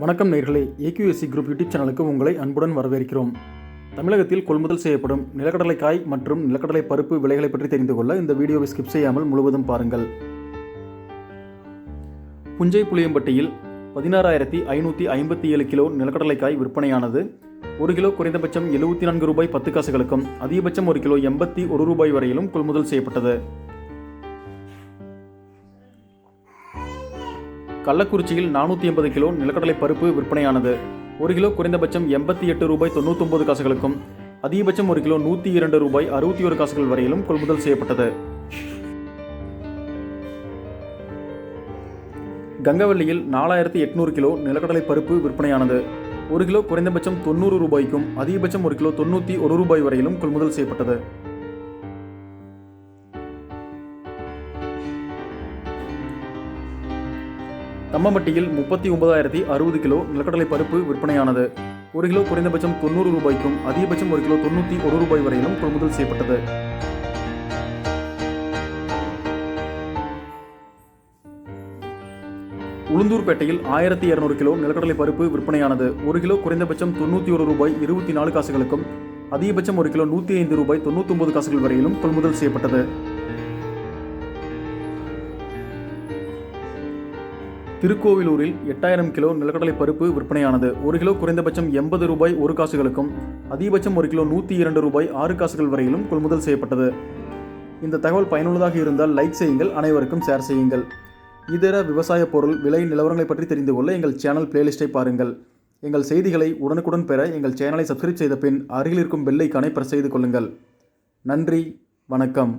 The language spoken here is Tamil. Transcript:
வணக்கம் நேர்களே. ஏக்யூஎஸ்சி குரூப் யூடியூப் சேனலுக்கு உங்களை அன்புடன் வரவேற்கிறோம். தமிழகத்தில் கொள்முதல் செய்யப்படும் நிலக்கடலை காய் மற்றும் நிலக்கடலை பருப்பு விலைகளை பற்றி தெரிந்து கொள்ள இந்த வீடியோவை ஸ்கிப் செய்யாமல் முழுவதும் பாருங்கள். புஞ்சை புளியம்பட்டியில் பதினாறாயிரத்தி ஐநூற்றி ஐம்பத்தி ஏழு கிலோ நிலக்கடலை காய் விற்பனையானது ஒரு கிலோ குறைந்தபட்சம் எழுபத்தி நான்கு ரூபாய் பத்து காசுகளுக்கும் அதிகபட்சம் ஒரு கிலோ எண்பத்தி ஒரு ரூபாய் வரையிலும் கொள்முதல் செய்யப்பட்டது. கள்ளக்குறிச்சியில் நானூற்றி எண்பது கிலோ நிலக்கடலை பருப்பு விற்பனையானது. ஒரு கிலோ குறைந்தபட்சம் எண்பத்தி எட்டு ரூபாய் தொண்ணூத்தொம்பது காசுகளுக்கும் அதிகபட்சம் ஒரு கிலோ நூற்றி இரண்டு ரூபாய் அறுபத்தி ஒரு காசுகள் வரையிலும் கொள்முதல் செய்யப்பட்டது. கங்கவல்லியில் நாலாயிரத்தி எட்நூறு கிலோ நிலக்கடலை பருப்பு விற்பனையானது. ஒரு கிலோ குறைந்தபட்சம் தொண்ணூறு ரூபாய்க்கும் அதிகபட்சம் ஒரு கிலோ தொண்ணூற்றி ஒரு ரூபாய் வரையிலும் கொள்முதல் செய்யப்பட்டது. தம்மம்பட்டியில் முப்பத்தி ஒன்பதாயிரத்தி அறுபது கிலோ நிலக்கடலை பருப்பு விற்பனையானது. ஒரு கிலோ குறைந்தபட்சம் தொண்ணூறு ரூபாய்க்கும் அதிகபட்சம் ஒரு கிலோ தொண்ணூற்றி ஒரு ரூபாய் வரையிலும் கொள்முதல் செய்யப்பட்டது. உளுந்தூர்பேட்டையில் ஆயிரத்தி இரநூறு கிலோ நிலக்கடலை பருப்பு விற்பனையானது. ஒரு கிலோ குறைந்தபட்சம் தொண்ணூற்றி ஒரு ரூபாய் இருபத்தி நாலு காசுகளுக்கும் அதிகபட்சம் ஒரு கிலோ நூற்றி ஐந்து ரூபாய் தொண்ணூத்தொன்பது காசுகள் வரையிலும் கொள்முதல் செய்யப்பட்டது. திருக்கோவிலூரில் எட்டாயிரம் கிலோ நிலக்கடலை பருப்பு விற்பனையானது. ஒரு கிலோ குறைந்தபட்சம் எண்பது ரூபாய் ஒரு காசுகளுக்கும் அதிகபட்சம் ஒரு கிலோ நூற்றி இரண்டு ரூபாய் ஆறு காசுகள் வரையிலும் கொள்முதல் செய்யப்பட்டது. இந்த தகவல் பயனுள்ளதாக இருந்தால் லைக் செய்யுங்கள் அனைவருக்கும் ஷேர் செய்யுங்கள். இதர விவசாய பொருள் விலை நிலவரங்களை பற்றி தெரிந்து கொள்ள எங்கள் சேனல் பிளேலிஸ்ட்டை பாருங்கள். எங்கள் செய்திகளை உடனுக்குடன் பெற எங்கள் சேனலை சப்ஸ்கிரைப் செய்த பின் அருகில் இருக்கும் பெல் ஐக்கானை பிரஸ் செய்து கொள்ளுங்கள். நன்றி வணக்கம்.